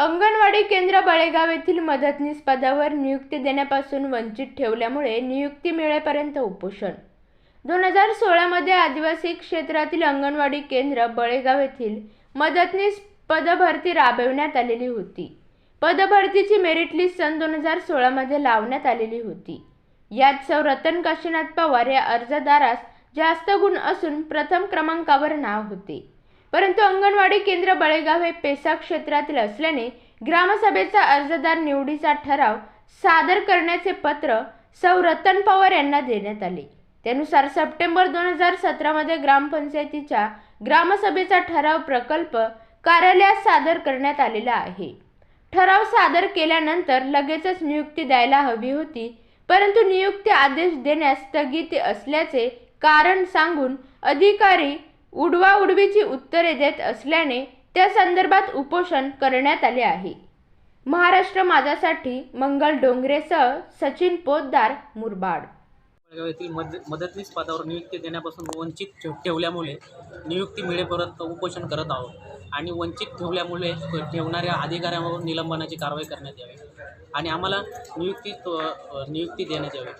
अंगणवाडी केंद्र बळेगाव येथील मदतनीस पदावर नियुक्ती देण्यापासून वंचित ठेवल्यामुळे नियुक्ती मिळेपर्यंत उपोषण. दोन हजार सोळामध्ये आदिवासी क्षेत्रातील अंगणवाडी केंद्र बळेगाव येथील मदतनीस पदभरती राबविण्यात आलेली होती. पदभरतीची मेरिट लिस्ट सन दोन हजार सोळामध्ये लावण्यात आलेली होती. यात सौ रतन काशीनाथ पवार या अर्जदारास जास्त गुण असून प्रथम क्रमांकावर नाव होते. परंतु अंगणवाडी केंद्र बळेगाव हे पेसा क्षेत्रातील असल्याने ग्रामसभेचा अर्जदार निवडीचा ठराव सादर करण्याचे पत्र सौ रतन पवार यांना देण्यात आले. त्यानुसार सप्टेंबर दोन हजार सतरामध्ये ग्रामपंचायतीच्या ग्रामसभेचा ठराव प्रकल्प कार्यालयात सादर करण्यात आलेला आहे. ठराव सादर केल्यानंतर लगेचच नियुक्ती द्यायला हवी होती परंतु नियुक्ती आदेश देण्यास स्थगिती असल्याचे कारण सांगून अधिकारी उडवाउडवीची उत्तरे देत असल्याने त्या संदर्भात उपोषण करण्यात आले आहे. महाराष्ट्र माझासाठी मंगल डोंगरेसह सचिन पोतदार मुरबाड. येथील मद मदतनीस पदावर नियुक्ती देण्यापासून वंचित ठेवल्यामुळे नियुक्ती मिळेपर्यंत उपोषण करत आहोत आणि वंचित ठेवल्यामुळे ठेवणाऱ्या अधिकाऱ्यांवर निलंबनाची कारवाई करण्यात यावी आणि आम्हाला नियुक्ती नियुक्ती देण्यात यावी.